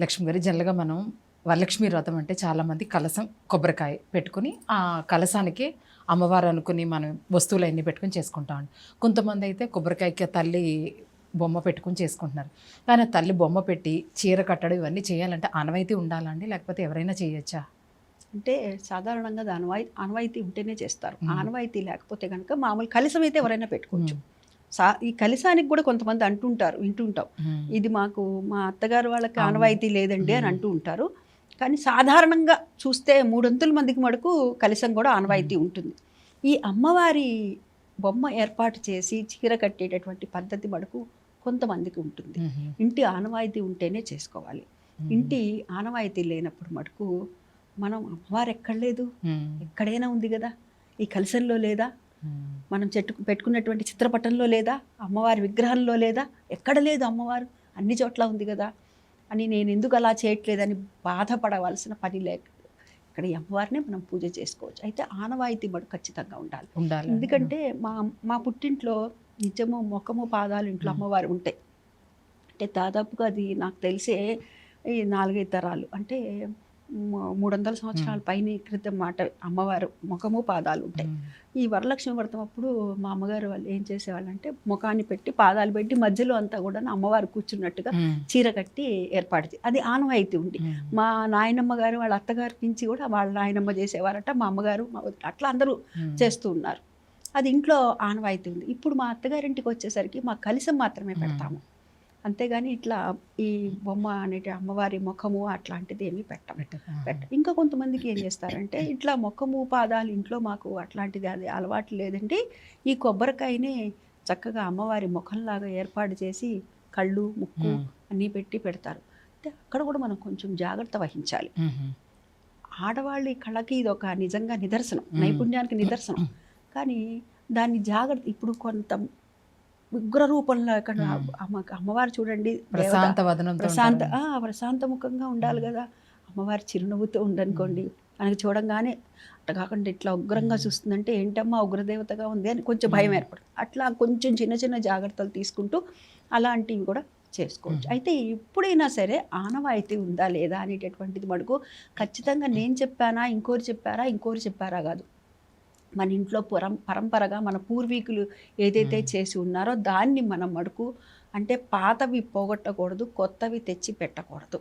లక్ష్మి గారు జనరల్గా మనం వరలక్ష్మి వ్రతం అంటే చాలామంది కలసం కొబ్బరికాయ పెట్టుకుని ఆ కలసానికి అమ్మవారు అనుకుని మనం వస్తువులు అన్నీ పెట్టుకుని చేసుకుంటాం కొంతమంది అయితే కొబ్బరికాయకి తల్లి బొమ్మ పెట్టుకుని చేసుకుంటున్నారు. కానీ తల్లి బొమ్మ పెట్టి చీర కట్టడం ఇవన్నీ చేయాలంటే ఆనవాయితీ ఉండాలండి లేకపోతే ఎవరైనా చేయొచ్చా? అంటే సాధారణంగా అది అనవాయి ఆనవాయితీ ఉంటేనే చేస్తారు. ఆనవాయితీ లేకపోతే కనుక మామూలు కలిసం అయితే ఎవరైనా పెట్టుకోవచ్చు. సా ఈ కలిసానికి కూడా కొంతమంది అంటుంటారు వింటుంటాం. ఇది మాకు మా అత్తగారు వాళ్ళకి. ఆనవాయితీ లేదండి అని. అంటూ ఉంటారు కానీ సాధారణంగా చూస్తే మూడొంతుల మందికి మటుకు కలిసం కూడా ఆనవాయితీ ఉంటుంది ఈ అమ్మవారి బొమ్మ ఏర్పాటు చేసి చీర కట్టేటటువంటి పద్ధతి మటుకు కొంతమందికి ఉంటుంది. ఇంటి ఆనవాయితీ ఉంటేనే చేసుకోవాలి. ఇంటి ఆనవాయితీ లేనప్పుడు మటుకు మనం అమ్మవారు ఎక్కడ లేదు. ఎక్కడైనా ఉంది కదా ఈ కలసంలో లేదా. మనం చెట్టు పెట్టుకున్నటువంటి చిత్రపటంలో లేదా అమ్మవారి విగ్రహంలో లేదా ఎక్కడ లేదు అమ్మవారు అన్ని చోట్ల ఉంది కదా అని నేను ఎందుకు అలా చేయట్లేదని బాధపడవలసిన పని లేక ఇక్కడ ఈ అమ్మవారినే మనం పూజ చేసుకోవచ్చు. అయితే ఆనవాయితీ మటు ఖచ్చితంగా ఉండాలి. ఉండాలి. ఎందుకంటే మా మా పుట్టింట్లో నిజము ముఖము పాదాలు ఇంట్లో మ్మ్. అమ్మవారు ఉంటాయి అంటే దాదాపుగా అది నాకు తెలిసే ఈ నాలుగైదు తరాలు. అంటే మూడు వందల సంవత్సరాల పైన క్రితం మాట అమ్మవారు ముఖము పాదాలు ఉంటాయి. ఈ వరలక్ష్మి వ్రతం అప్పుడు మా అమ్మగారు వాళ్ళు ఏం చేసేవాళ్ళు అంటే ముఖాన్ని పెట్టి పాదాలు పెట్టి మధ్యలో అంతా కూడా అమ్మవారు కూర్చున్నట్టుగా. చీర కట్టి ఏర్పాటు అది ఆనవాయితీ ఉంది. మా నాయనమ్మ గారు వాళ్ళ అత్తగారి నుంచి కూడా వాళ్ళ నాయనమ్మ చేసేవారట మా అమ్మగారు అట్లా అందరూ. చేస్తూ ఉన్నారు అది ఇంట్లో ఆనవాయితీ ఉంది ఇప్పుడు మా అత్తగారింటికి వచ్చేసరికి మా కలిసం మాత్రమే పెడతాము అంతేగాని ఇట్లా ఈ బొమ్మ అనేటి అమ్మవారి ముఖము అట్లాంటిది ఏమీ పెట్టం. పెట్ట- ఇంకా కొంతమందికి ఏం చేస్తారంటే ఇట్లా ముఖము పాదాలు ఇంట్లో మాకు అట్లాంటిది అది అలవాటు లేదండి. ఈ కొబ్బరికాయని చక్కగా అమ్మవారి ముఖంలాగా ఏర్పాటు చేసి కళ్ళు ముక్కు. అన్నీ పెట్టి పెడతారు. అంటే అక్కడ కూడా మనం కొంచెం జాగ్రత్త వహించాలి. ఆడవాళ్ళ కళకి ఇది ఒక నిజంగా నిదర్శనం. నైపుణ్యానికి నిదర్శనం. కానీ దాన్ని జాగ్రత్త ఇప్పుడు కొంత ఉగ్ర రూపంలో. అమ్మ అమ్మవారు చూడండి ప్రశాంత ప్రశాంత ప్రశాంతముఖంగా ఉండాలి కదా. అమ్మవారి చిరునవ్వుతో ఉండనుకోండి మనకి చూడంగానే అట్లా కాకుండా ఇట్లా ఉగ్రంగా. చూస్తుందంటే ఏంటమ్మా ఉగ్రదేవతగా ఉంది అని కొంచెం భయం. ఏర్పడుతుంది. అట్లా కొంచెం చిన్న చిన్న జాగ్రత్తలు తీసుకుంటూ అలాంటివి కూడా చేసుకోవచ్చు. అయితే ఎప్పుడైనా సరే ఆనవాయితీ ఉందా లేదా అనేటటువంటిది మటుకు ఖచ్చితంగా నేను చెప్పానా ఇంకోరు చెప్పారా ఇంకోరు చెప్పారా కాదు. మన ఇంట్లో పరం పరంపరగా మన పూర్వీకులు ఏదైతే. చేసి ఉన్నారో దాన్ని మనం మటుకు అంటే పాతవి పోగొట్టకూడదు కొత్తవి తెచ్చి పెట్టకూడదు